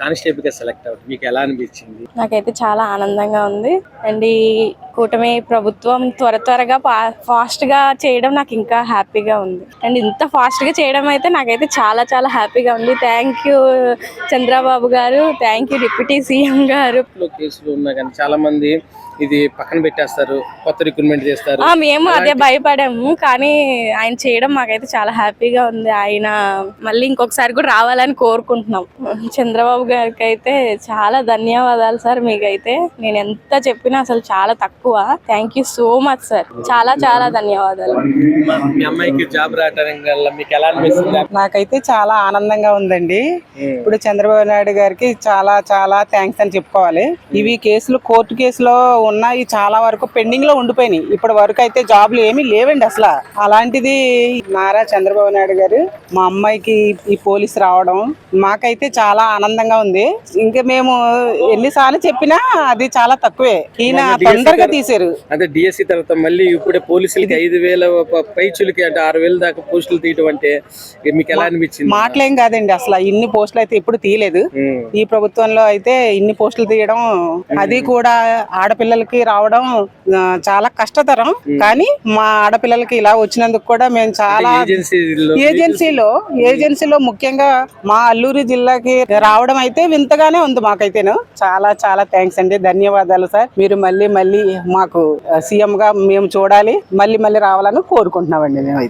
కానిస్టేబుల్గా select out మీకు ఎలా అనిపించింది? నాకైతే చాలా ఆనందంగా ఉంది. అండ్ ఈ కూటమి ప్రభుత్వం త్వర త్వరగా ఫాస్ట్గా చేయడం నాకు ఇంకా హ్యాపీగా ఉంది. అండ్ ఇంత ఫాస్ట్గా చేయడం అయితే నాకైతే చాలా చాలా హ్యాపీగా ఉంది. థ్యాంక్ యూ చంద్రబాబు గారు. థ్యాంక్ యూ డిప్యూటీ సీఎం గారు. కేసులు ఉన్నా కానీ చాలా మంది ఇది పక్కన పెట్టేస్తారు కొత్త రిక్రూట్మెంట్ చేస్తారు. ఆ, మేము అదే భయపడాము కానీ ఆయన చేయడం మాకైతే చాలా హ్యాపీగా ఉంది. ఆయన మళ్ళీ ఇంకొకసారి కూడా రావాలని కోరుకుంటున్నాం. చంద్రబాబు గారికి అయితే చాలా ధన్యవాదాలు సార్ మీకైతే. నేను ఎంత చెప్పినా అసలు చాలా తక్కువ. Thank you so much sir చాలా చాలా ధన్యవాదాలు. మీ అమ్మాయికి జాబ్ రావడం వల్ల మీకు ఎలా అనిపిస్తుంది? నాకైతే చాలా ఆనందంగా ఉందండి. ఇప్పుడు చంద్రబాబు నాయుడు గారికి చాలా చాలా థ్యాంక్స్ అని చెప్పుకోవాలి. ఇవి కేసులు కోర్టు కేసులో ఉన్నాయి చాలా వరకు పెండింగ్లో ఉండిపోయినాయి. ఇప్పటి వరకు అయితే జాబ్లు ఏమీ లేవండి అసలు. అలాంటిది నారా చంద్రబాబు నాయుడు గారు మా అమ్మాయికి ఈ పోలీస్ రావడం మాకైతే చాలా ఆనందంగా ఉంది. ఇంకా మేము ఎన్నిసార్లు చెప్పినా అది చాలా తక్కువే. ఈయన తొందరగా తీశారు అంటే డిఎస్సి తర్వాత మళ్ళీ ఇప్పుడే పోలీసులకి ఐదు వేల పైచులకి అంటే ఆరు వేల దాకా పోస్టులు తీయడం అంటే మీకు ఎలా అనిపించింది? మాటలేం కాదండి అసలు. ఇన్ని పోస్టులు అయితే ఎప్పుడు తీయలేదు. ఈ ప్రభుత్వంలో అయితే ఇన్ని పోస్టులు తీయడం అది కూడా ఆడపిల్లలకి రావడం చాలా కష్టతరం. కానీ మా ఆడపిల్లలకి ఇలా వచ్చినందుకు కూడా మేము చాలా ఏజెన్సీలో ఏజెన్సీలో ముఖ్యంగా మా అల్లూరు జిల్లాకి రావడం అయితే వింతగానే ఉంది మాకైతేను. చాలా చాలా థ్యాంక్స్ అండి. ధన్యవాదాలు సార్. మీరు మళ్ళీ మళ్ళీ మాకు సీఎం గా మేము చూడాలి. మళ్ళీ మళ్ళీ రావాలని కోరుకుంటున్నామండి మేమైతే.